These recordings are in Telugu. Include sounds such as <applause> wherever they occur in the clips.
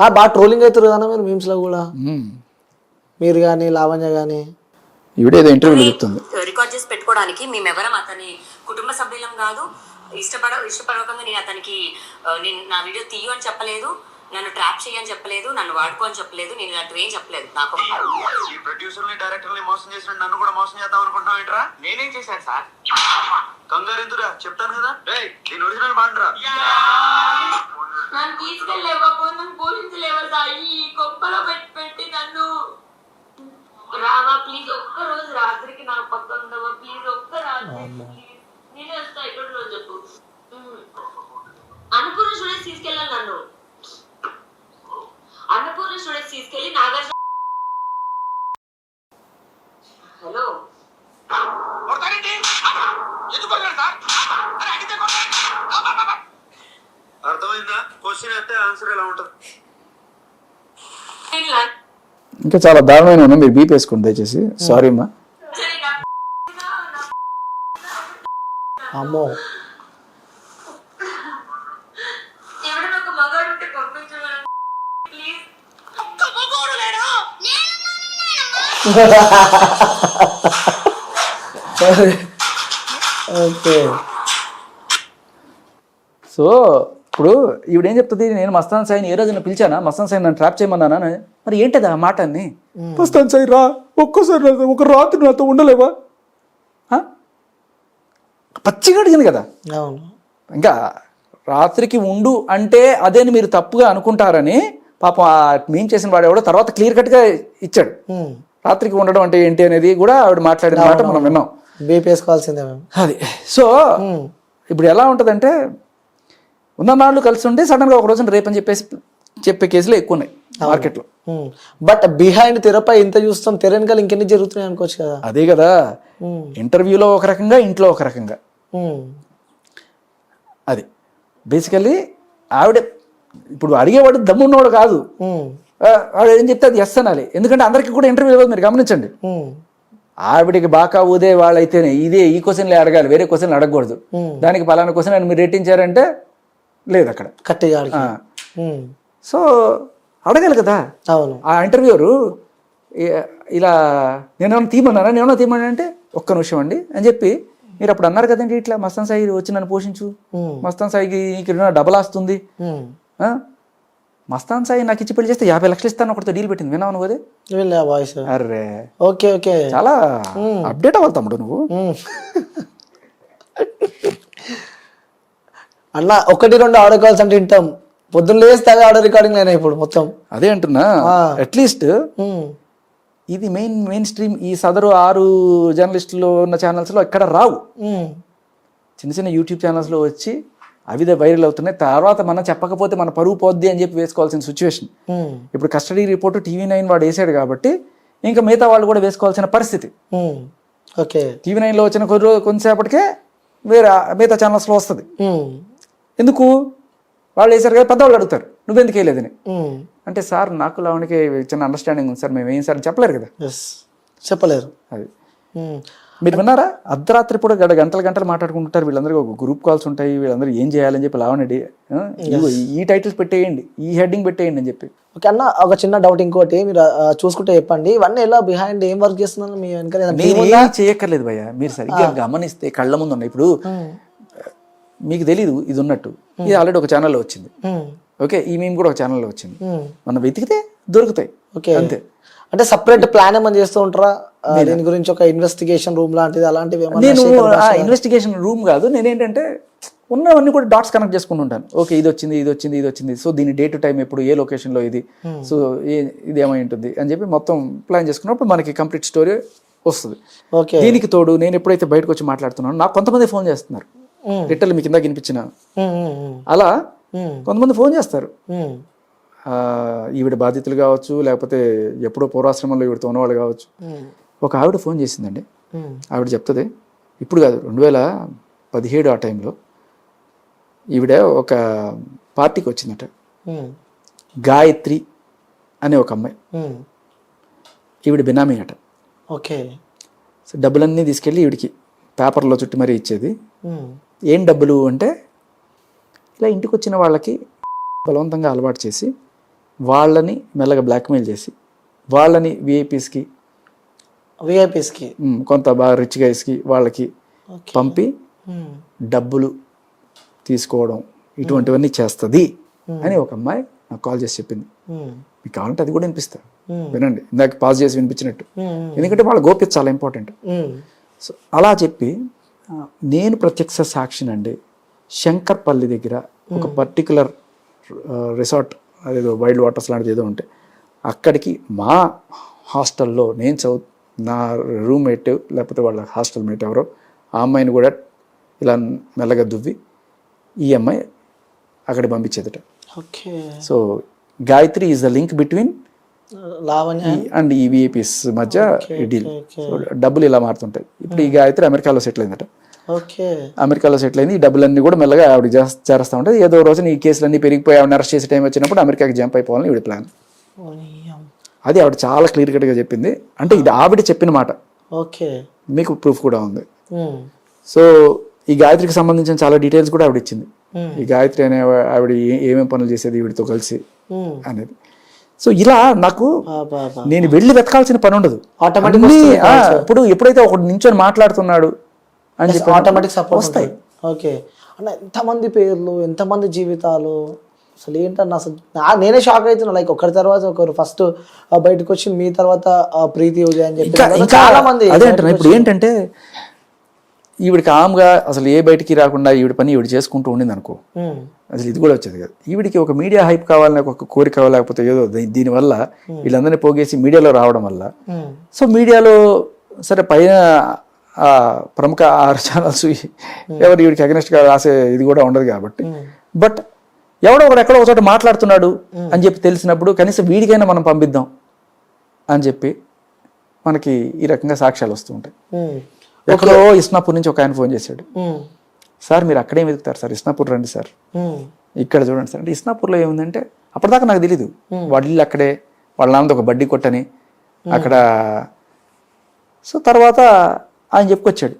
ఆ, బాగా ట్రోలింగ్ అవుతారు కదా మీరు మీమ్స్లో కూడా? మ్మ్. మీరు కానీ లావణ్య కానీ ఈవిడ ఏదో ఇంటర్వ్యూలో చెప్తుంది. రికార్డ్ చేసి పెట్టుకోవడానికి మేమెవరం అతని కుటుంబ సభ్యులం కాదు. ఇష్టపడ ఇష్టపడకుండా నేను అతనికి నేను నా వీడియో తీయు అని చెప్పలేదు. నన్ను ట్రాప్ చేయని చెప్పలేదు నన్ను వాడుకో అని చెప్పలేదు నేను ఇలాంటివి ఏం చెప్పలేదు నాకు ఈ ప్రొడ్యూసర్ని డైరెక్టర్ని మోసం చేసిన నన్ను కూడా మోసం చేద్దాం అనుకుంటున్నావు ఏంట్రా? నేనేం చేశాను సార్? కంగారు ఎందురా చెప్తాను కదా. దీని ఒరిజినల్ బాండ్రా. నన్ను తీసుకెళ్ళలేవా నన్ను పోషించలేవా సాయి ఈ గొప్పలో పెట్టి పెట్టి నన్ను. రావా ప్లీజ్ ఒక్క రోజు రాత్రికి నా పక్కన ఉండవా? ప్లీజ్ ఒక్క రాత్రి నేనే వస్తా ఎక్కడ రోజు చెప్పు. అన్నపూర్ణ స్టూడెంట్స్ తీసుకెళ్ళాలి నన్ను అన్నపూర్ణ స్టూడెంట్స్ తీసుకెళ్ళి నాగార్జున హలో అర్థమైందా క్వశ్చన్ అయితే ఆన్సర్ ఎలా ఉంటుంది నేను లంచ్ ఇంకా చాలా దారుణమైన ఉన్నాయి మీరు బీప్ వేసుకోండి దయచేసి. సారీ అమ్మా. అమ్మో. ఓకే సో <laughs> ఇప్పుడు ఈవిడ ఏం చెప్తుంది నేను మస్తాన్ సాయిని ఏ రోజున పిలిచానా? మస్తాన్ సాయి నన్ను ట్రాప్ చేయమన్నానా. మరి ఏంటిది ఆ మాట అన్ని మస్తాన్ సాయి రా ఒక్కసారి ఒక రాత్రి నాతో ఉండలేవా? పచ్చిగా అడిగింది కదా? అవును. ఇంకా రాత్రికి ఉండు అంటే అదేని మీరు తప్పుగా అనుకుంటారని పాపం ఆ మేము చేసిన వాడు ఎవడో తర్వాత క్లియర్ కట్గా ఇచ్చాడు. రాత్రికి ఉండడం అంటే ఏంటి అనేది కూడా ఆవిడ మాట్లాడిన మాట మనం విన్నాం. బీపీ వేసుకోవాల్సిందే మేము. అది. సో ఇప్పుడు ఎలా ఉంటుందంటే ఉన్న నాళ్ళు కలిసి ఉండి సడన్గా ఒక రోజున రేపని చెప్పేసి చెప్పే కేసులు ఎక్కువ ఉన్నాయి మార్కెట్లో. బట్ బిహైండ్ తెరపై ఇంత చూస్తాం తెర వెనకాల ఇంకెన్ని జరుగుతున్నాయి అనుకోవచ్చు కదా. అదే కదా. ఇంటర్వ్యూలో ఒక రకంగా ఇంట్లో ఒక రకంగా. అది. బేసికల్లీ ఆవిడ ఇప్పుడు అడిగేవాడు దమ్మున్నవాడు కాదు. ఉమ్. ఆ, వాడు ఏం చెప్తే అది ఎస్ అనాలి. ఎందుకంటే అందరికీ కూడా ఇంటర్వ్యూ ఇవ్వదు మీరు గమనించండి. ఆవిడకి బాగా ఊదే వాళ్ళైతేనే ఇదే ఈ క్వశ్చన్లే అడగాలి వేరే క్వశ్చన్లు అడగకూడదు. దానికి పలానా క్వశ్చన్ అని మీరు రేటించారంటే లేదు అక్కడ కట్టిగా. సో అడగాలి కదా. అవును. ఆ ఇంటర్వ్యూరు ఇలా నేనేమన్నా తీయమన్నానా నేనేమన్నా తీయమన్నా అంటే ఒక్క నిమిషం అండి అని చెప్పి మీరు అప్పుడు అన్నారు కదండి ఇట్లా మస్తాన్ సాయి వచ్చి నన్ను పోషించు. మస్తాన్ సాయికి ఇక్కడ డబల్ వస్తుంది ఉమ్. ఆ? మస్తాన్ సాయి నాకు ఇచ్చి పెళ్ళి చేస్తే యాభై లక్షలు ఇస్తాను ఒకటితో డీల్ పెట్టింది. విన్నావు నువ్వు వాయిస్? అర్రే. Okay okay. చాలా అప్డేట్ అవ్వాలి తమ్ముడు నువ్వు. అన్న ఒకటి రెండు ఆడియో కాల్స్ అంటే వింటాం పొద్దున్న లేస్తే ఆడియో రికార్డింగ్ అయినా ఇప్పుడు మొత్తం అదే అంటున్నా అట్లీస్ట్. ఇది మెయిన్ మెయిన్ స్ట్రీమ్ ఈ సదరు ఆరు జర్నలిస్టులు ఉన్న ఛానల్స్లో ఎక్కడ రావు. చిన్న చిన్న యూట్యూబ్ ఛానల్స్లో వచ్చి అవి వైరల్ అవుతున్నాయి తర్వాత మనం చెప్పకపోతే మన పరువు పోద్ది అని చెప్పి వేసుకోవాల్సిన సిచ్యువేషన్. ఇప్పుడు కస్టడీ రిపోర్ట్ టీవీ నైన్ వాడు వేసాడు కాబట్టి ఇంకా మిగతా వాళ్ళు కూడా వేసుకోవాల్సిన పరిస్థితి. ఓకే టీవీ నైన్లో వచ్చిన రోజు కొంతసేపటికే వేరే మిగతా ఛానల్స్లో వస్తుంది. ఎందుకు? వాళ్ళు వేసారు కదా పెద్దవాళ్ళు అడుగుతారు. నువ్వెందుకు వేయలేదని. అంటే సార్ నాకు లావణికి చిన్న అండర్స్టాండింగ్ ఉంది సార్ మేము ఏం సార్ చెప్పలేరు కదా. చెప్పలేరు. అది. మీరు విన్నారా? అర్ధరాత్రి పూట గడ గంటలు గంటలు మాట్లాడుకుంటుంటారు వీళ్ళందరికీ ఒక గ్రూప్ కాల్స్ ఉంటాయి వీళ్ళందరూ ఏం చేయాలని చెప్పి లావణి ఈ టైటిల్స్ పెట్టేయండి ఈ హెడ్డింగ్ పెట్టేయండి అని చెప్పి. ఓకే అన్న ఒక చిన్న డౌట్ ఇంకోటి మీరు చూసుకుంటే చెప్పండి. ఇవన్నీ ఎలా బిహైండ్ ఏం వర్క్ చేస్తున్నారు మీ? ఏం చేయక్కర్లేదు భయ్య. మీరు సరిగ్గా గమనిస్తే కళ్ళ ముందు ఉన్నాయి. ఇప్పుడు. మీకు తెలీదు ఇది ఉన్నట్టు. ఇది ఆల్రెడీ ఒక ఛానల్లో వచ్చింది. ఓకే ఈ మేము కూడా ఒక ఛానల్లో వచ్చింది. ఉమ్. మనం వెతికితే దొరుకుతాయి. ఓకే అంతే. అంటే సపరేట్ ప్లాన్ ఏమైనా చేస్తూ ఉంటారా? దీని గురించి ఒక ఇన్వెస్టిగేషన్ రూమ్ లాంటిది అలాంటివి నేను ఇన్వెస్టిగేషన్ రూమ్ కాదు. నేనేంటంటే ఉన్నవన్నీ కూడా డాట్స్ కనెక్ట్ చేసుకుంటూ ఉంటాను. ఓకే ఇది వచ్చింది ఇది వచ్చింది ఇది వచ్చింది. సో దీని డే టు టైం ఎప్పుడు ఏ లొకేషన్లో ఇది? సో ఏ ఇది ఏమై ఉంటుంది? అని చెప్పి మొత్తం ప్లాన్ చేసుకున్నప్పుడు మనకి కంప్లీట్ స్టోరీ వస్తుంది. ఓకే దీనికి తోడు నేను ఎప్పుడైతే బయటకు వచ్చి మాట్లాడుతున్నానో నాకు కొంతమంది ఫోన్ చేస్తున్నారు. ఉమ్. లిటర్లు మీకు ఇందాక వినిపించిన అలా కొంతమంది ఫోన్ చేస్తారు. ఈవిడ బాధితులు కావచ్చు లేకపోతే ఎప్పుడో పూర్వాశ్రమంలో ఈవిడతో ఉన్నవాళ్ళు కావచ్చు. ఒక ఆవిడ ఫోన్ చేసిందండి. ఆవిడ చెప్తుంది ఇప్పుడు కాదు రెండు వేల పదిహేడు ఆ టైంలో ఈవిడ ఒక పార్టీకి వచ్చిందట. గాయత్రి అనే ఒక అమ్మాయి. ఈవిడ బినామీ అట. ఓకే. సో డబ్బులన్నీ తీసుకెళ్ళి ఈవిడికి పేపర్లో చుట్టి మరీ ఇచ్చేది. ఏం డబ్బులు అంటే ఇలా ఇంటికి వచ్చిన వాళ్ళకి బలవంతంగా అలవాటు చేసి వాళ్ళని మెల్లగా బ్లాక్మెయిల్ చేసి వాళ్ళని విఐపీస్కి విఐపీస్కి కొంత బాగా రిచ్ గైస్కి వాళ్ళకి పంపి డబ్బులు తీసుకోవడం ఇటువంటివన్నీ చేస్తుంది అని ఒక అమ్మాయి నాకు కాల్ చేసి చెప్పింది. మీకు కావాలంటే అది కూడా వినిపిస్తా. వినండి ఇందాక పాజ్ చేసి వినిపించినట్టు. ఎందుకంటే వాళ్ళ గోప్యత చాలా ఇంపార్టెంట్ సో అలా చెప్పి నేను ప్రత్యక్ష సాక్షినండి శంకర్పల్లి దగ్గర ఒక పర్టికులర్ రిసార్ట్ అదేదో వైల్డ్ వాటర్స్ లాంటిది ఏదో ఉంటే అక్కడికి మా హాస్టల్లో నేను చదువు నా రూమ్మేట్ లేకపోతే వాళ్ళ హాస్టల్ మేట్ ఎవరో ఆ అమ్మాయిని కూడా ఇలా మెల్లగా దువ్వి ఈ అమ్మాయి అక్కడికి పంపించేదట. Okay. So Gayatri is the link between Lavanya and ఈ మధ్య డీల్ డబ్బులు ఇలా మారుతుంటాయి. ఇప్పుడు ఈ గాయత్రి అమెరికాలో సెటిల్ అయిందట. అమెరికాలో సెటిల్ అయింది. ఈ డబ్బులన్నీ కూడా మెల్లగా ఆవిడ చేస్- చేస్తా ఉంటుంది. ఏదో రోజున ఈ కేసులన్నీ పెరిగిపోయి ఆవిడ అరెస్ట్ చేసే టైం వచ్చినప్పుడు అమెరికాకి జంప్ అయిపోవాలని ఈవిడ ప్లాన్ అది ఆవిడ చాలా క్లియర్ కట్గా చెప్పింది. అంటే ఇది ఆవిడ చెప్పిన మాట. ఓకే మీకు ప్రూఫ్ కూడా ఉంది. సో ఈ గాయత్రికి సంబంధించిన చాలా డీటెయిల్స్ కూడా ఆవిడ ఇచ్చింది. ఈ గాయత్రి అనే ఆవిడ ఏ- ఏమేం పనులు చేసేది వీడితో కలిసి అనేది. సో ఇలా నాకు నేను వెళ్ళి వెతకాల్సిన పని ఉండదు. అన్నీ, ఇప్పుడు ఎప్పుడైతే ఒకడు నించొని మాట్లాడుతున్నాడు అని చెప్పి ఆటోమేటిక్ సపోర్ట్ వస్తాయి. ఓకే. అంటే ఎంతమంది పేర్లు ఎంతమంది జీవితాలు? అసలు ఏంటన్నా అసలు నేనే షాక్ అవుతున్నా. లైక్ ఒకరి తర్వాత ఒకరు ఫస్ట్ బయటకు వచ్చి మీ తర్వాత ప్రీతి విజయ్ అని చెప్పి చాలా మంది అదే అంటున్నా ఇప్పుడు ఏంటంటే ఈవిడికి ఆమ్గా అసలు ఏ బయటికి రాకుండా ఈవిడ పని ఈవిడ చేసుకుంటూ ఉండింది అనుకో అసలు ఇది కూడా వచ్చేది కదా. ఈవిడికి ఒక మీడియా హైప్ కావాలని ఒక కోరిక లేకపోతే ఏదో దీనివల్ల వీళ్ళందరినీ పోగేసి మీడియాలో రావడం వల్ల సో మీడియాలో సరే పైన ప్రముఖ ఆరు ఛానల్స్ ఎవరు ఈవిడికి అగెనిస్ట్గా రాసే ఇది కూడా ఉండదు కాబట్టి. బట్ ఎవడో ఒకడు ఎక్కడో ఒక చోట మాట్లాడుతున్నాడు అని చెప్పి తెలిసినప్పుడు కనీసం వీడికైనా మనం పంపిద్దాం అని చెప్పి మనకి ఈ రకంగా సాక్ష్యాలు వస్తూ ఉంటాయి. ఎక్కడో ఇస్నాపూర్ నుంచి ఒక ఆయన ఫోన్ చేశాడు. సార్ మీరు అక్కడే వెతుకుతారు సార్? ఇస్నాపూర్ రండి సార్. ఇక్కడ చూడండి సార్. అంటే ఇస్నాపూర్లో ఏముందంటే అప్పటిదాకా నాకు తెలీదు. వాళ్ళ అక్కడే వాళ్ళ నాన్నది ఒక బడ్డీ కొట్టని అక్కడ. సో తర్వాత ఆయన చెప్పుకొచ్చాడు.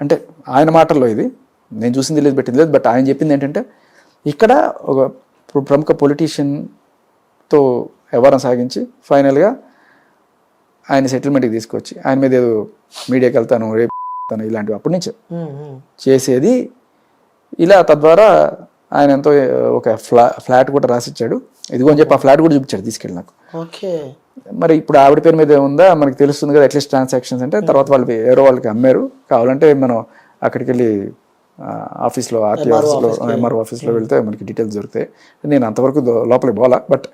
అంటే ఆయన మాటల్లో ఇది. నేను చూసింది లేదు పెట్టింది లేదు బట్ ఆయన చెప్పింది ఏంటంటే ఇక్కడ ఒక ప్ర- ప్రముఖ పొలిటీషియన్తో వ్యవహారం సాగించి ఫైనల్గా ఆయన సెటిల్మెంట్కి తీసుకొచ్చి ఆయన మీద ఏదో మీడియాకి వెళ్తాను రేపు వెళ్తాను ఇలాంటివి అప్పటి నుంచే. చేసేది. ఇలా తద్వారా ఆయన ఎంతో ఒక ఫ్లా ఫ్లాట్ కూడా రాసిచ్చాడు. ఇదిగో అని చెప్పి ఆ ఫ్లాట్ కూడా చూపించాడు తీసుకెళ్ళి నాకు. ఓకే. మరి ఇప్పుడు ఆవిడ పేరు మీద ఉందా? మనకి తెలుస్తుంది కదా అట్లీస్ట్ ట్రాన్సాక్షన్స్ అంటే తర్వాత వాళ్ళు ఎవరో వాళ్ళకి అమ్మారు. కావాలంటే మనం అక్కడికి వెళ్ళి ఆఫీస్లో ఆర్టీ ఆఫీస్లో ఎంఆర్ఓ ఆఫీస్లో వెళ్తే మనకి డీటెయిల్స్ దొరుకుతాయి. నేను అంతవరకు లోపలికి పోలా బట్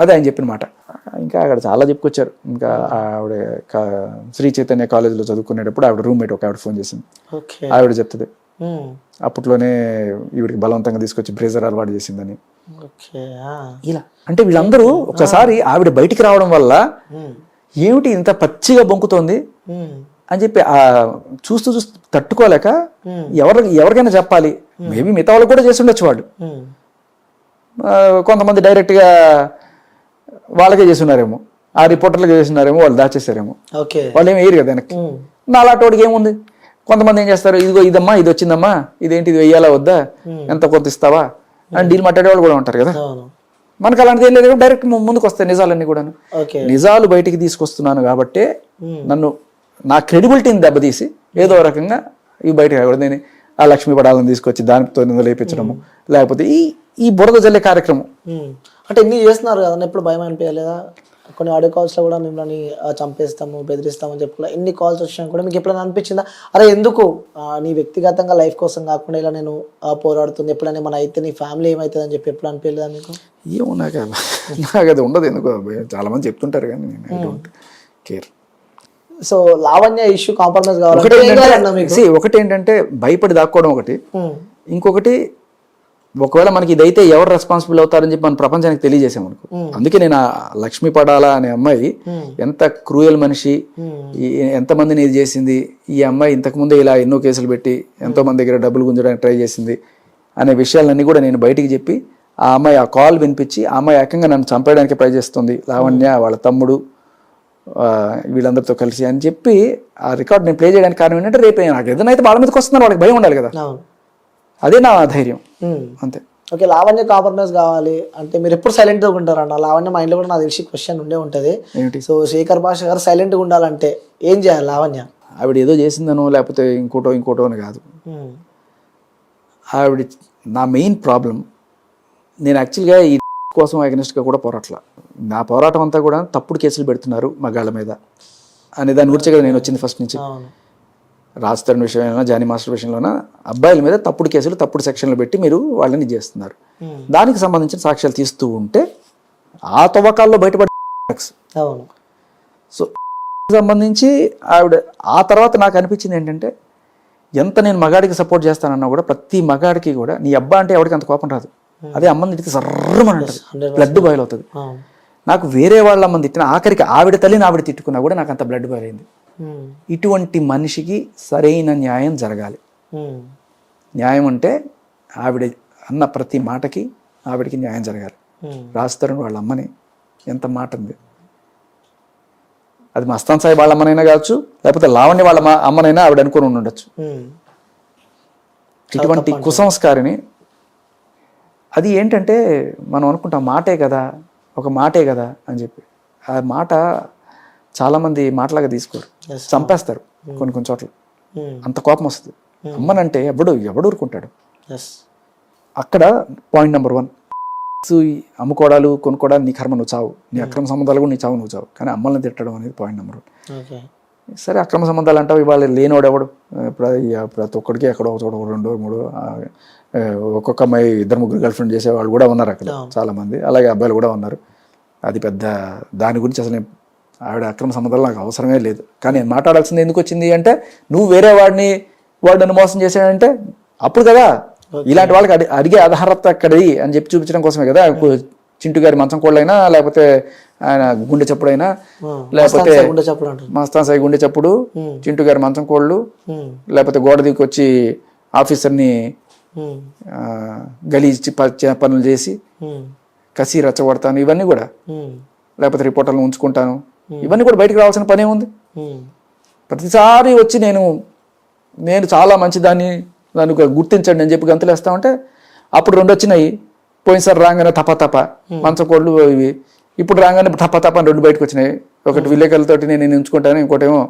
అదే ఆయన చెప్పిన మాట. ఇంకా అక్కడ చాలా చెప్పుకొచ్చారు. ఇంకా ఆవిడ శ్రీ చైతన్య కాలేజీలో చదువుకునేటప్పుడు ఆవిడ రూమ్మేట్ ఒక ఆవిడ ఫోన్ చేసింది. ఆవిడ చెప్తుంది. అప్పట్లోనే ఈవిడికి బలవంతంగా తీసుకొచ్చి బ్రేజర్ అలవాటు చేసిందని. ఇలా అంటే వీళ్ళందరూ ఒకసారి ఆవిడ బయటికి రావడం వల్ల ఏమిటి ఇంత పచ్చిగా బొంకుతోంది? అని చెప్పి ఆ చూస్తూ చూస్తూ తట్టుకోలేక. ఎవరికి ఎవరికైనా చెప్పాలి. మేబీ మిగతా వాళ్ళు కూడా చేసి ఉండొచ్చు వాళ్ళు. కొంతమంది డైరెక్ట్గా వాళ్ళకే చేస్తున్నారేమో ఆ రిపోర్టర్లకే చేస్తున్నారేమో వాళ్ళు దాచేసారేమో ఓకే. వాళ్ళు ఏమి వేయరు కదా వెనక్కి. నా అలాంటి ఏముంది? కొంతమంది ఏం చేస్తారు? ఇదిగో ఇదమ్మా ఇది వచ్చిందమ్మా ఇదేంటి ఇది వెయ్యాలా వద్దా ఎంత కొంత ఇస్తావా? అని డీల్ మాట్లాడే వాళ్ళు కూడా ఉంటారు కదా. మనకు అలాంటిది ఏం లేదు డైరెక్ట్ ముందుకు వస్తాయి నిజాలన్నీ కూడాను. ఓకే. నిజాలు బయటికి తీసుకొస్తున్నాను కాబట్టే. నన్ను నా క్రెడిబిలిటీని దెబ్బతీసి ఏదో రకంగా ఇవి బయటకు రాకూడదు. నేను ఆ లక్ష్మీ పడాలను తీసుకొచ్చి దానితో నిందలేపించడము లేకపోతే ఈ ఈ బురద జల్లే కార్యక్రమం. అంటే ఇన్ని చేస్తున్నారు కదా ఎప్పుడు భయం అనిపించలేదా? కొన్ని ఆడియో కాల్స్లో కూడా మిమ్మల్ని చంపేస్తాము బెదిరిస్తామని చెప్పి కూడా ఎన్ని కాల్స్ వచ్చినా కూడా మీకు ఎప్పుడైనా అనిపించిందా? అరే ఎందుకు? నీ వ్యక్తిగతంగా లైఫ్ కోసం కాకుండా ఇలా నేను పోరాడుతుంది ఎప్పుడైనా మన అయితే నీ ఫ్యామిలీ ఏమవుతుంది అని చెప్పి ఎప్పుడు అనిపించలేదా మీకు? ఏమో నాకు <laughs> నాకు అది ఉండదు ఎందుకో చాలా మంది చెప్తుంటారు కానీ నేను I don't care so Lavanya issue compromise see, ఒకటి ఏంటంటే భయపడి దాక్కోవడం ఒకటి. ఇంకొకటి ఒకవేళ మనకి ఇదైతే ఎవరు రెస్పాన్సిబుల్ అవుతారని చెప్పి మన ప్రపంచానికి తెలియజేసాం అనుకో. అందుకే నేను లక్ష్మీ పడాల అనే అమ్మాయి ఎంత క్రూయల్ మనిషి ఎంతమందిని ఇది చేసింది ఈ అమ్మాయి ఇంతకు ముందే ఇలా ఎన్నో కేసులు పెట్టి ఎంతో మంది దగ్గర డబ్బులు గుంజడానికి ట్రై చేసింది అనే విషయాలన్నీ కూడా నేను బయటికి చెప్పి ఆ అమ్మాయి ఆ కాల్ వినిపించి ఆ అమ్మాయి ఏకంగా నన్ను చంపేయడానికి ట్రై చేస్తుంది లావణ్య వాళ్ళ తమ్ముడు వీళ్ళందరితో కలిసి అని చెప్పి ఆ రికార్డ్ నేను ప్లే చేయడానికి కారణం ఏంటంటే రేపు నాకు ఏదైనా అయితే వాళ్ళ మీదకి వస్తున్నారు వాళ్ళకి భయం ఉండాలి కదా. అదే నా ధైర్యం. అంతే. ఓకే లావణ్య కాంప్రమైజ్ కావాలి అంటే మీరు ఎప్పుడు సైలెంట్గా ఉంటారన్న లావణ్య మైండ్లో కూడా నాకు తెలిసి క్వశ్చన్ ఉండే ఉంటుంది. సో శేఖర్ భాష గారు సైలెంట్గా ఉండాలంటే ఏం చేయాలి లావణ్య? ఆవిడ ఏదో చేసిందనో లేకపోతే ఇంకోటో ఇంకోటో అని కాదు. ఆవిడ నా మెయిన్ ప్రాబ్లం నేను యాక్చువల్గా ఈ <laughs> కోసం అగనిస్ట్గా కూడా పోరాట్ల. నా పోరాటం అంతా కూడా తప్పుడు కేసులు పెడుతున్నారు మగాళ్ళ మీద అనే దాని గురించి కదా నేను వచ్చింది ఫస్ట్ నుంచి. అవును. రాజ్ తరుణ్ విషయంలో జానీ మాస్టర్ విషయంలోన అబ్బాయిల మీద తప్పుడు కేసులు తప్పుడు సెక్షన్లు పెట్టి మీరు వాళ్ళని చేస్తున్నారు. దానికి సంబంధించిన సాక్ష్యాలు తీస్తూ ఉంటే ఆ తవ్వకాల్లో బయటపడే సో సంబంధించి ఆవిడ ఆ తర్వాత నాకు అనిపించింది ఏంటంటే ఎంత నేను మగాడికి సపోర్ట్ చేస్తానన్నా కూడా ప్రతి మగాడికి కూడా నీ అబ్బా అంటే ఎవరికి అంత కోపం రాదు. అదే అమ్మని తిడితే సర్రమని అంటది. బ్లడ్ బాయిల్ అవుతుంది. నాకు వేరే వాళ్ళ అమ్మని తిట్టిన ఆఖరికి ఆవిడ తల్లిని ఆవిడ తిట్టుకున్నా కూడా నాకు అంత బ్లడ్ ఉమ్, ఇటువంటి మనిషికి సరైన న్యాయం జరగాలి. న్యాయం అంటే ఆవిడ అన్న ప్రతి మాటకి ఆవిడకి న్యాయం జరగాలి. రాస్తారు వాళ్ళ అమ్మని ఎంత మాట ఉంది అది మస్తాన్ సాయి వాళ్ళ అమ్మనైనా కావచ్చు లేకపోతే లావణ్య వాళ్ళ అమ్మనైనా ఆవిడ అనుకుని ఉండి ఉండొచ్చు ఇటువంటి కుసంస్కారిని అది ఏంటంటే మనం అనుకుంటాం మాటే కదా ఒక మాటే కదా అని చెప్పి. ఆ మాట చాలామంది మాటలాగా తీసుకోరు. చంపేస్తారు కొన్ని కొన్ని చోట్ల. ఉమ్, అంత కోపం వస్తుంది. అమ్మనంటే ఎవడు ఎవడు ఊరుకుంటాడు? అక్కడ పాయింట్ నెంబర్ వన్ అమ్ముకోవడాలు కొనుక్కోవడాలు నీ కర్మ నువ్వు చావు. నీ అక్రమ సంబంధాలు కూడా నీ చావు నువ్వు చావు. కానీ అమ్మల్ని తిట్టడం అనేది పాయింట్ నెంబర్ వన్ సరే అక్రమ సంబంధాలు అంటావు ఇవాళ లేనోడు ఎవడు? ప్రతి ఒక్కడికి ఎక్కడో ఒక చోట ఒక రెండో మూడు ఒక్కొక్క అమ్మాయి ఇద్దరు ముగ్గురు గర్ల్ ఫ్రెండ్ చేసే వాళ్ళు కూడా ఉన్నారు అక్కడ చాలా మంది అలాగే అబ్బాయిలు కూడా ఉన్నారు. అది పెద్ద దాని గురించి అసలు ఆవిడ అక్రమ సంబంధాలు నాకు అవసరమే లేదు. కానీ నేను మాట్లాడాల్సింది ఎందుకు వచ్చింది అంటే నువ్వు వేరే వాడిని వాడు నన్ను మోసం చేశాడంటే అప్పుడు కదా. ఇలాంటి వాళ్ళకి అడి- అడిగే అర్హత అక్కడి అని చెప్పి చూపించడం కోసమే కదా. చింటు గారి మంచం కోళ్ళైనా లేకపోతే ఆయన గుండె చప్పుడైనా లేకపోతే మస్తాన్ సాయి గుండె చప్పుడు చింటు గారి మంచం కోళ్ళు లేకపోతే గోడ దిక్కు వచ్చి ఆఫీసర్ని గలీజ్ పనులు చేసి కసి రచ్చగొడతాను ఇవన్నీ కూడా. లేకపోతే రిపోర్టర్లను ఉంచుకుంటాను. ఇవన్నీ కూడా బయటకు రావాల్సిన పనే ఉంది. ప్రతిసారి వచ్చి నేను నేను చాలా మంచిదాన్ని నన్ను గుర్తించండి అని చెప్పి గంతులు వేస్తామంటే అప్పుడు రెండు వచ్చినాయి. పోయినసారి రాగానే తప తప. మంచకోళ్ళు ఇవి. ఇప్పుడు రాగానే తప తప అని రెండు బయటకు వచ్చినాయి. ఒకటి విలేకరులతోటి నేను ఉంచుకుంటాను ఇంకోటేమో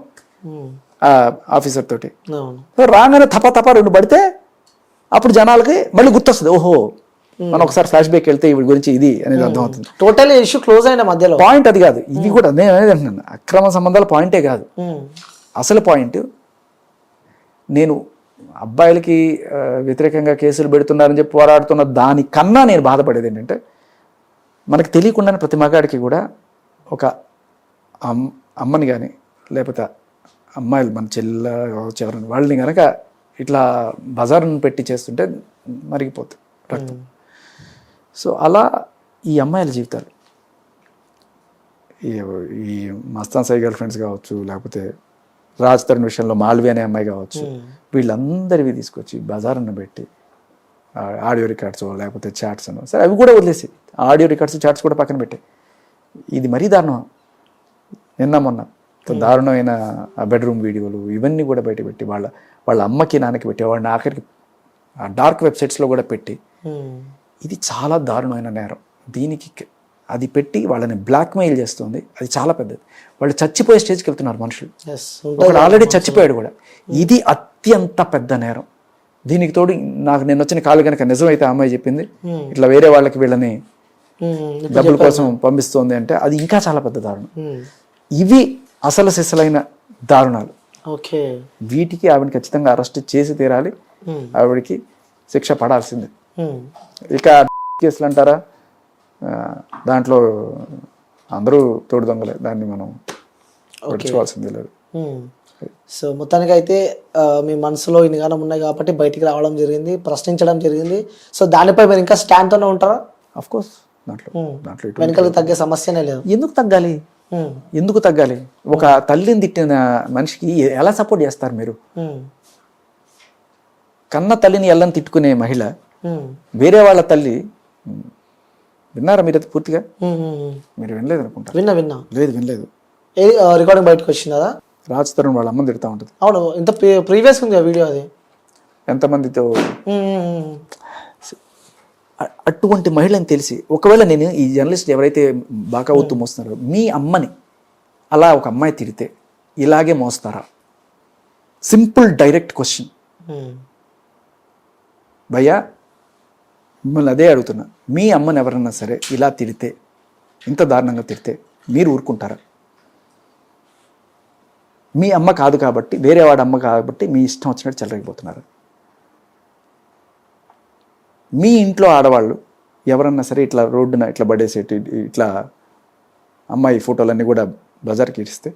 ఆఫీసర్ తోటి రాగానే తప తప రెండు పడితే అప్పుడు జనాలకి మళ్ళీ గుర్తొస్తుంది ఓహో మనం ఒకసారి ఫ్లాష్ బ్యాక్ వెళ్తే వీడి గురించి ఇది అనేది అర్థమవుతుంది. టోటల్ ఇష్యూ క్లోజ్ అయిన మధ్యలో. పాయింట్ అది కాదు. ఇది కూడా నేను అనేది అంటున్నాను. అక్రమ సంబంధాల పాయింటే కాదు. అసలు పాయింట్ నేను అబ్బాయిలకి వ్యతిరేకంగా కేసులు పెడుతున్నారని చెప్పి పోరాడుతున్న దానికన్నా నేను బాధపడేది ఏంటంటే మనకు తెలియకుండానే ప్రతి మగాడికి కూడా ఒక అమ్ అమ్మని కానీ లేకపోతే అమ్మాయిలు మన చెల్ల కావచ్చు ఎవరైనా వాళ్ళని కనుక ఇట్లా బజారును పెట్టి చేస్తుంటే మరిగిపోతుంది రక్తం. సో అలా ఈ అమ్మాయిల జీవితాలు. ఈ మస్తాన్ సాయి గర్ల్ ఫ్రెండ్స్ కావచ్చు లేకపోతే రాజ్ తరుణ్ విషయంలో మాల్వి అనే అమ్మాయి కావచ్చు వీళ్ళందరివి తీసుకొచ్చి బజారును పెట్టి ఆడియో రికార్డ్స్ లేకపోతే చాట్స్ అనో సరే అవి కూడా వదిలేసి ఆడియో రికార్డ్స్ చాట్స్ కూడా పక్కన పెట్టాయి. ఇది మరీ దారుణం. నిన్న మొన్న. దారుణమైన బెడ్రూమ్ వీడియోలు ఇవన్నీ కూడా బయట పెట్టి వాళ్ళ వాళ్ళ అమ్మకి నాన్నకి పెట్టి వాళ్ళని ఆఖరికి ఆ డార్క్ వెబ్సైట్స్లో కూడా పెట్టి. ఇది చాలా దారుణమైన నేరం. దీనికి అది పెట్టి వాళ్ళని బ్లాక్మెయిల్ చేస్తుంది. అది చాలా పెద్దది. వాళ్ళు చచ్చిపోయే స్టేజ్కి వెళ్తున్నారు మనుషులు. ఒకడు ఆల్రెడీ చచ్చిపోయాడు కూడా. ఇది అత్యంత పెద్ద నేరం. దీనికి తోడు నాకు నేను వచ్చిన కాలు కనుక నిజమైతే అమ్మాయి చెప్పింది ఇట్లా వేరే వాళ్ళకి వీళ్ళని డబ్బుల కోసం పంపిస్తోంది అంటే అది ఇంకా చాలా పెద్ద దారుణం. ఇవి అసలు సిసలైన దారుణాలు. ఓకే. వీటికి ఆవిడని ఖచ్చితంగా అరెస్ట్ చేసి తీరాలి. ఆవిడకి శిక్ష పడాల్సిందే. ఇక <laughs> కేసులు అంటారా? దాంట్లో అందరూ తోడు దొంగలే. దాన్ని మనం పట్టించుకోవాల్సిందే లేదు. సో మొత్తానికి అయితే మీ మనసులో ఇన్ని గానం ఉన్నాయి కాబట్టి బయటికి రావడం జరిగింది ప్రశ్నించడం జరిగింది. సో దానిపై మీరు ఇంకా stand తోనే ఉంటారా? అఫ్ కోర్స్ దాంట్లో. దాంట్లో వెనకలకు తగ్గే సమస్యనే లేదు. ఎందుకు తగ్గాలి? ఎందుకు తగ్గాలి? ఒక తల్లిని తిట్టిన మనిషికి ఎలా సపోర్ట్ చేస్తారు మీరు? ఉమ్, కన్న తల్లిని ఎల్లని తిట్టుకునే మహిళ వేరే వాళ్ళ తల్లి విన్నారా మీరు అది పూర్తిగా. మీరు వినలేదు అనుకుంటా. విన్నా విన్నా. లేదు వినలేదు. రికార్డింగ్ బయటకు వచ్చింది? రాజ్ తరుణ్ వాళ్ళ అమ్మని తిడతా ఉంటుంది. అవును ఇంత ప్రీవియస్ ఉంది వీడియో అది. ఎంతమందితో అటువంటి మహిళని తెలిసి ఒకవేళ నేను ఈ జర్నలిస్ట్ ఎవరైతే బాగా అవుతూ మోస్తున్నారో మీ అమ్మని అలా ఒక అమ్మాయి తిడితే ఇలాగే మోస్తారా? Simple direct question. ఉమ్. భయ్యా మిమ్మల్ని అదే అడుగుతున్నా. మీ అమ్మని ఎవరన్నా సరే ఇలా తిడితే ఇంత దారుణంగా తిడితే మీరు ఊరుకుంటారా? మీ అమ్మ కాదు కాబట్టి వేరే వాడి అమ్మ కాబట్టి మీ ఇష్టం వచ్చినట్టు చెలరైపోతున్నారు మీ ఇంట్లో ఆడవాళ్ళు ఎవరన్నా సరే ఇట్లా రోడ్డున ఇట్లా పడేసేటి ఇట్లా అమ్మాయి ఫోటోలన్నీ కూడా బజార్కి ఇస్తే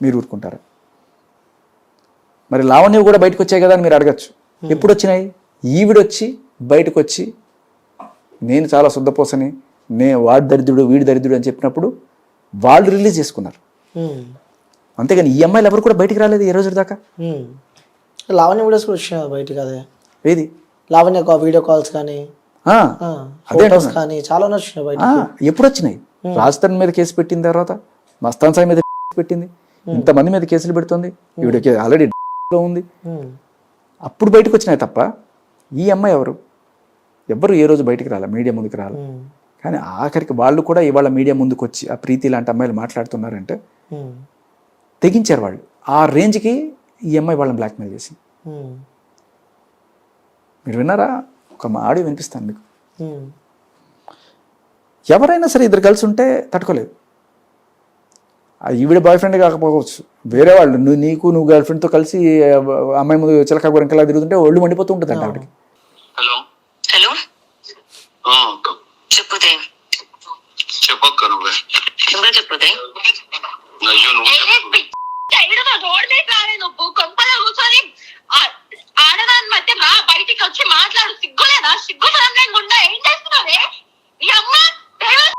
మీరు ఊరుకుంటారా? మరి లావణ్య కూడా బయటకు వచ్చాయి కదా అని మీరు అడగచ్చు. ఎప్పుడు వచ్చినాయి? ఈవిడొచ్చి బయటకు వచ్చి నేను చాలా శుద్ధపోసని నే వాడి దరిద్రుడు వీడి దరిద్రుడు అని చెప్పినప్పుడు వాళ్ళు రిలీజ్ చేసుకున్నారు. అంతేగాని ఈ అమ్మాయిలు ఎవరు కూడా బయటికి రాలేదు ఈ రోజు దాకా. లావణ్య వీడియోస్ కూడా వచ్చినాయి బయటికి అదే? ఏది? లావణ్య వీడియో కాల్స్ కానీ ఫొటోస్. కానీ చాలా వచ్చినాయి బయట ఎప్పుడు వచ్చినాయి రాజధాని మీద కేసు పెట్టిన తర్వాత మస్తాన్ సాయి మీద కేసు పెట్టింది. ఇంతమంది మీద కేసులు పెడుతుంది. ఆల్రెడీ లో ఉంది. అప్పుడు బయటకు వచ్చినాయి తప్ప ఈ అమ్మాయి ఎవరు? ఎవ్వరు ఏ రోజు బయటికి రాలే మీడియా ముందుకు రాలే. కానీ ఆఖరికి వాళ్ళు కూడా ఇవాళ మీడియా ముందుకు వచ్చి ఆ ప్రీతి లాంటి అమ్మాయిలు మాట్లాడుతున్నారంటే. తెగించారు వాళ్ళు. ఆ రేంజ్కి ఈ అమ్మాయి వాళ్ళని బ్లాక్మెయిల్ చేసి. మీరు విన్నారా? ఒక మా ఆడియో వినిపిస్తాను మీకు. ఎవరైనా సరే ఇద్దరు కలిసి ఉంటే తట్టుకోలేదు. ఆ ఈవిడ బాయ్ ఫ్రెండ్ కాకపోవచ్చు. వేరే వాళ్ళు నువ్వు నీకు నువ్వు గర్ల్ ఫ్రెండ్తో కలిసి అమ్మాయి ముందు చిలక గురంకలా తిరుగుతుంటే ఒళ్ళు మండిపోతూ ఉంటుంది అంట ఆవిడకి. హలో. హలో. ఆ, అక్క. చెప్పుదే చెప్పక్క నువ్వే. నువ్వే చెప్పుదే అయ్యో నువ్వు చెప్పు. సైడ్ రోడ్ మీద రాలే నువ్వు కొంపలో కూర్చొని ఆ- ఆడదాని మధ్య రా బయటికి వచ్చి మాట్లాడు సిగ్గులేదా సిగ్గు సరం లేకుండా ఏం చేస్తున్నావే నీ అమ్మ దేవ-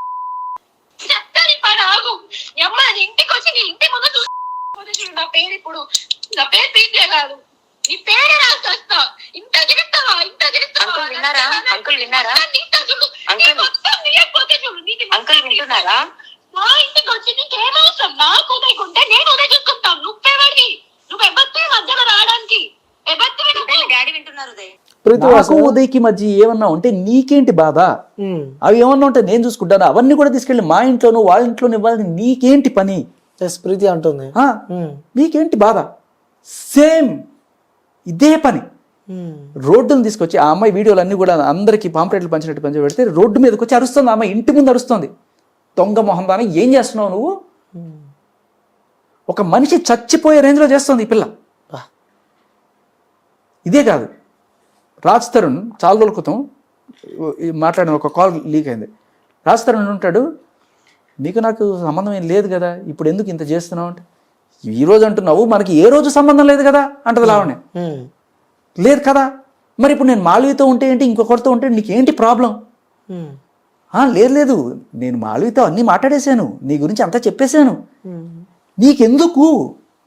చెప్తా నీ పని ఆగు నీ అమ్మ నీ ఇంటికి వచ్చి నీ ఇంటి ముందు చూసి నా పేరు ఇప్పుడు నా పేరు పీకే కాదు. నీ పేరే రాసి వస్తా ఇంత తిరుగుతావా ఇంత తిరుగుతావా అంకుల్ విన్నారా? అంకుల్ విన్నారా? అంకుల్. వింటున్నారా? నా ఇంటికి వచ్చి నీకేం అవసరం నాకు ఉదయకుంటే నేను ఉదయం చూసుకుంటాను. నువ్వెవడివి నువ్వు ఎవరితో మధ్యలో రావడానికి? ఎవరితో నువ్వు డాడీ వింటున్నారు ఉదయ్. ప్రీతి నాకు ఉదయ్కి మధ్య ఏమన్నా ఉంటే నీకేంటి బాధ. అవి ఏమన్నా ఉంటే నేను చూసుకుంటాను. అవన్నీ కూడా తీసుకెళ్ళి మా ఇంట్లోనూ వాళ్ళ ఇంట్లోనూ ఇవ్వాలి నీకేంటి పని? ఎస్ ప్రీతి అంటుంది. నీకేంటి బాధ? సేమ్ ఇదే పని. రోడ్డును తీసుకొచ్చి ఆ అమ్మాయి వీడియోలు అన్నీ కూడా అందరికీ పాంప్లెట్లు పంచినట్టు పంచి పెడితే రోడ్డు మీదకి వచ్చి అరుస్తుంది ఆ అమ్మాయి ఇంటి ముందు అరుస్తుంది. దొంగ మొహం దాని ఏం చేస్తున్నావు నువ్వు. ఒక మనిషి చచ్చిపోయే రేంజ్లో చేస్తుంది ఈ పిల్ల. ఇదే కాదు. రాజ్ తరుణ్ చాలా రోజుల క్రితం మాట్లాడిన ఒక కాల్ లీక్ అయింది. రాజ్ తరుణ్ ఉంటాడు నీకు నాకు సంబంధం ఏం లేదు కదా ఇప్పుడు ఎందుకు ఇంత చేస్తున్నావు అంటే? ఈ రోజు అంటున్నావు మనకి ఏ రోజు సంబంధం లేదు కదా అంటది లావణ్య. లేదు కదా? మరి ఇప్పుడు నేను మాళవితో ఉంటే ఏంటి ఇంకొకరితో ఉంటే నీకేంటి ప్రాబ్లం? లేదు లేదు. నేను మాళవితో అన్నీ మాట్లాడేశాను నీ గురించి అంతా చెప్పేశాను. నీకెందుకు?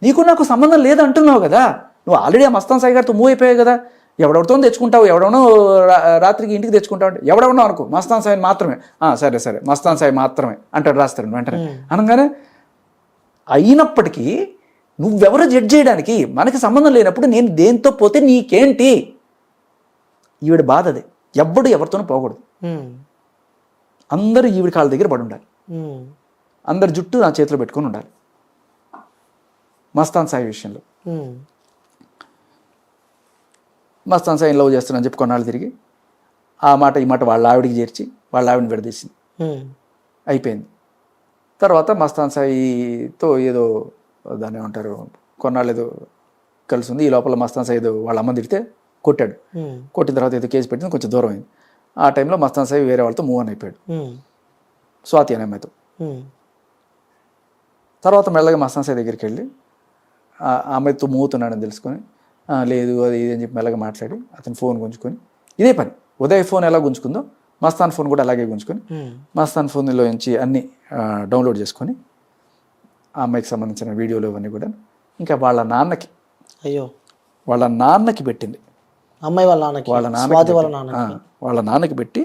నీకు నాకు సంబంధం లేదు అంటున్నావు కదా? నువ్వు ఆల్రెడీ ఆ మస్తాన్ సాయి గారితో మూవ్ అయిపోయావు కదా? ఎవడెవరితో తెచ్చుకుంటావు? ఎవడెవనో రాత్రికి ఇంటికి తెచ్చుకుంటావు? అంటే ఎవడెవడో అనుకో మస్తాన్ సాయి మాత్రమే. సరే సరే మస్తాన్ సాయి మాత్రమే అంటాడు రాస్తాడు వెంటనే. అనగానే అయినప్పటికీ నువ్వెవరు జడ్జ్ చేయడానికి మనకి సంబంధం లేనప్పుడు నేను దేంతో పోతే నీకేంటి ఈవిడ బాధ అదే ఎవ్వడు ఎవరితోనూ పోకూడదు. అందరూ ఈవిడ కాళ్ళ దగ్గర పడి ఉండాలి. అందరి జుట్టు నా చేతిలో పెట్టుకొని ఉండాలి మస్తాన్ సాయి విషయంలో. మస్తాన్ సాయి లవ్ చేస్తున్నాను చెప్పి కొన్నాళ్ళు తిరిగి ఆ మాట ఈ మాట వాళ్ళ ఆవిడికి చేర్చి వాళ్ళ ఆవిడని విడదీసింది. అయిపోయింది తర్వాత మస్తాన్ సాయితో ఏదో దాన్ని ఏమంటారు కొన్నాళ్ళు ఏదో కలిసి ఉంది ఈ లోపల మస్తాన్ సాయి ఏదో వాళ్ళ అమ్మ తిడితే కొట్టాడు. కొట్టిన తర్వాత ఏదో కేసు పెట్టింది కొంచెం దూరం అయింది ఆ టైంలో మస్తాన్ సాయి వేరే వాళ్ళతో మూవ్ అని అయిపోయాడు. స్వాతి అనే అమ్మాయితో. తర్వాత మెల్లగా మస్తాన్ సాయి దగ్గరికి వెళ్ళి ఆ అమ్మాయితో మూతున్నాడని తెలుసుకొని "ఆ, లేదు అది ఇది అని చెప్పి మెల్లగా మాట్లాడి అతని ఫోన్ గుంజుకొని ఇదే పని ఉదయ్ ఫోన్ ఎలా గుంజుకుందో మస్తాన్ ఫోన్ కూడా అలాగే గుంజుకొని ఉమ్. మస్తాన్ ఫోన్లో నుంచి అన్నీ డౌన్లోడ్ చేసుకొని ఆ అమ్మాయికి సంబంధించిన వీడియోలు అవన్నీ కూడా ఇంకా వాళ్ళ నాన్నకి అయ్యో. వాళ్ళ నాన్నకి పెట్టింది. అమ్మాయి వాళ్ళ నాన్నకి వాళ్ళ నాన్నకి స్వాతి వాళ్ళ ఆ, వాళ్ళ నాన్నకి పెట్టి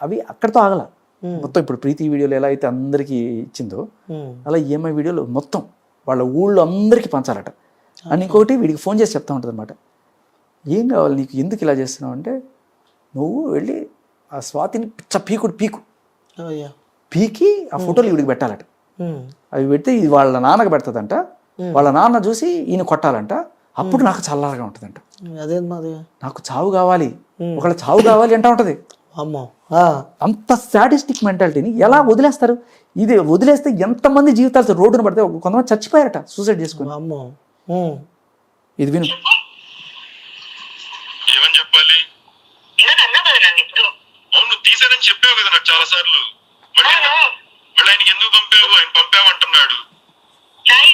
అవి అక్కడితో ఆగల. ఉమ్. మొత్తం ఇప్పుడు ప్రీతి వీడియోలు ఎలా అయితే అందరికీ ఇచ్చిందో ఉమ్. అలా ఈఎంఐ వీడియోలు మొత్తం వాళ్ళ ఊళ్ళో అందరికీ పంచాలట. అని ఇంకొకటి వీడికి ఫోన్ చేసి చెప్తా ఉంటుంది అనమాట ఏం కావాలి నీకు? ఎందుకు ఇలా చేస్తున్నావు అంటే నువ్వు వెళ్ళి ఆ స్వాతిని పిచ్చ పీకుడు పీకు. పీకి ఆ ఫోటోలు ఇవిడికి పెట్టాలట. అవి పెడితే ఇది వాళ్ళ నాన్నకి పెడుతుందంట. వాళ్ళ నాన్న చూసి ఈయన కొట్టాలంట. అప్పుడు నాకు చల్లగా ఉంటుందంట. నాకు చావు కావాలి. ఒకళ్ళ చావు కావాలి అంటా ఉంటది. అంత సాడిస్టిక్ మెంటాలిటీని ఎలా వదిలేస్తారు? ఇది వదిలేస్తే ఎంతమంది జీవితాలు రోడ్డున పడితే కొంతమంది చచ్చిపోయారట సూసైడ్ చేసుకుని. ఇది విను ఏమని చెప్పాలి ఇందాక అన్నా కదా నన్ను ఇప్పుడు అవును నువ్వు తీసానని చెప్పావు కదా నాకు చాలా సార్లు. మళ్ళీ మళ్ళీ ఆయనకి ఎందుకు పంపావు? ఆయన పంపావంటున్నాడు సాయి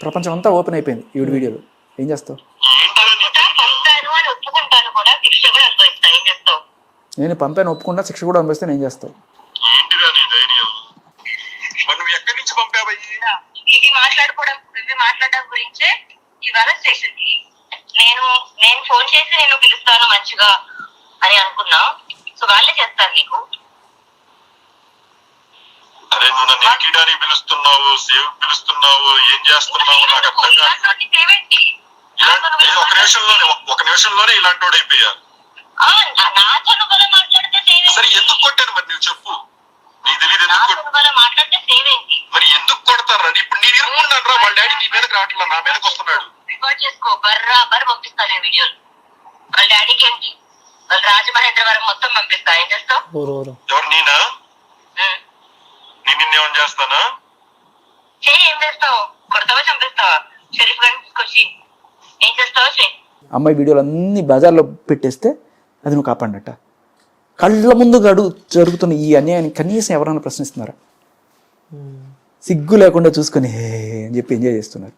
ప్రపంచం అంతా ఓపెన్ అయిపోయింది ఈ వీడియోలో. ఏం చేస్తావు? నేను పంపాను ఒప్పుకుండా శిక్ష కూడా అనిపిస్తే నేను చేస్తావు? ఇవి మాట్లాడుకోవడం ఇవి మాట్లాడడం గురించే ఇవాళ స్టేషన్కి నేను నేను ఫోన్ చేసి నేను పిలుస్తాను మంచిగా అని అనుకున్నా సో వాళ్ళే చేస్తారు నీకు అరే నువ్వు నన్ను ఎక్కిడానికి పిలుస్తున్నావు సేవ్ పిలుస్తున్నావు ఏం చేస్తున్నావు నాకు అర్థం కాదు ఇలాంటి సేవేంటి? ఇలాంటి ఏ ఒక నిమిషంలోనే నిమిషంలోనే ఇలాంటి వాడు అయిపోయా ఆ, నా- నాతో నువ్వు కదా మాట్లాడితే సేవేంటి? సరే ఎందుకు కొట్టాను మరి నువ్వు చెప్పు. నీకు తెలియదు ఎందుకు మరి ఎందుకు కొడతారా ఇప్పుడు నేను ఇరుక్కున్నాను రా వాళ్ళ డాడీ నీ మీదకి రావట్లా నా మీదకి వస్తున్నాడు. రికార్డ్ చేసుకో బర్రా బర్ పంపిస్తాను నేను వీడియోలు. వాళ్ళ డాడీకి ఏంటి? వాళ్ళ రాజమహేంద్రవరం మొత్తం పంపిస్తా ఏం చేస్తావు? ఎవరు నేనా? ఉం. నేను నిన్నేమని చేస్తానా? చెయ్యి ఏం చేస్తావు? కొడతావా చంపేస్తావా? షరీఫ్ గారిని తీసుకొచ్చి. ఏం చేస్తావో చెయ్యి. అమ్మాయి వీడియోలు అన్ని బజార్లో పెట్టేస్తే అది నువ్వు కాపాడినట్ట కళ్ళ ముందు గడు జరుగుతున్న ఈ అన్యాయాన్ని కనీసం ఎవరైనా ప్రశ్నిస్తున్నారా? సిగ్గు లేకుండా చూసుకొని హే అని చెప్పి ఎంజాయ్ చేస్తున్నారు.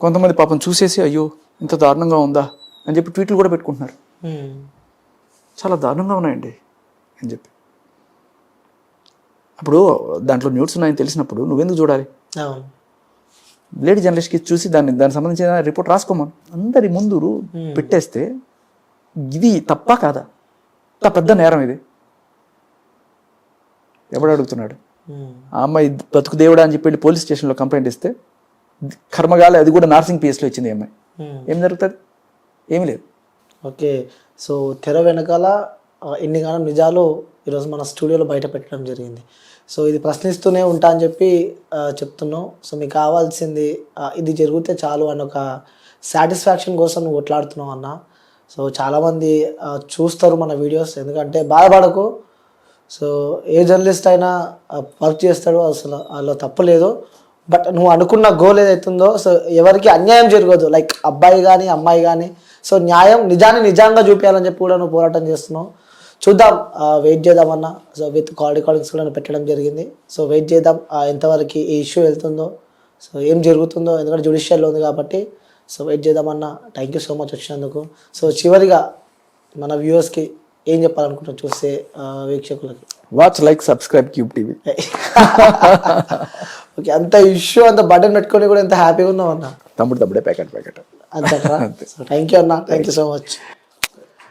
కొంతమంది పాపం చూసేసి అయ్యో ఇంత దారుణంగా ఉందా? అని చెప్పి ట్వీట్లు కూడా పెట్టుకుంటున్నారు. చాలా దారుణంగా ఉన్నాయండి అని చెప్పి. అప్పుడు దాంట్లో న్యూస్ ఉన్నాయని తెలిసినప్పుడు నువ్వెందుకు చూడాలి? లేడీ జర్నలిస్ట్కి చూసి దాన్ని దానికి సంబంధించిన రిపోర్ట్ రాసుకోమను. అందరి ముందు పెట్టేస్తే ఇది తప్ప కాదా? ఇంత పెద్ద నేరం ఇది. ఎవడు అడుగుతున్నాడు. ఆ అమ్మాయి బతుకు దేవుడా అని చెప్పి పోలీస్ స్టేషన్లో కంప్లైంట్ ఇస్తే కర్మగాలి అది కూడా నార్సింగ్ పిఎస్లో ఇచ్చింది అమ్మాయి. ఏం జరుగుతుంది? ఏమీ లేదు. ఓకే. సో తెర వెనకాల ఎన్ని గానం నిజాలు ఈరోజు మన స్టూడియోలో బయట పెట్టడం జరిగింది. సో ఇది ప్రశ్నిస్తూనే ఉంటా అని చెప్పి చెప్తున్నాం. సో మీకు కావాల్సింది ఇది జరిగితే చాలు అని ఒక సాటిస్ఫాక్షన్ కోసం నువ్వు కొట్లాడుతున్నావు అన్న. సో చాలామంది చూస్తారు మన వీడియోస్ ఎందుకంటే బాధపడకు. సో ఏ జర్నలిస్ట్ అయినా వర్క్ చేస్తాడు అసలు వాళ్ళు తప్పలేదు బట్ నువ్వు అనుకున్న గోల్ ఏదైతుందో సో ఎవరికి అన్యాయం జరగదు. లైక్ అబ్బాయి కానీ అమ్మాయి కానీ సో న్యాయం నిజాన్ని నిజంగా చూపించాలని చెప్పి కూడా నువ్వు పోరాటం చేస్తున్నావు. చూద్దాం వెయిట్ చేద్దామన్నా. సో విత్ కాల్ రికార్డింగ్స్ కూడా పెట్టడం జరిగింది. సో వెయిట్ చేద్దాం ఎంతవరకు ఈ ఇష్యూ వెళ్తుందో. సో ఏం జరుగుతుందో ఎందుకంటే జుడిషియల్లో ఉంది కాబట్టి. సో వెయిట్ చేద్దామన్నా. థ్యాంక్ యూ సో మచ్ వచ్చినందుకు. సో చివరిగా మన వ్యూవర్స్కి ఏం చెప్పాలనుకుంటున్నావు చూస్తే ఆ, వీక్షకులకి. Watch like subscribe Cube TV okay అంత ఇష్యూ అంత బటన్ పెట్టుకొని కూడా ఎంత హ్యాపీగా ఉన్నావు అన్న తమ్ముడు తమ్ముడే ప్యాకెట్ ప్యాకెట్. <laughs> అంతే. థ్యాంక్ యూ అన్న. Thank you so much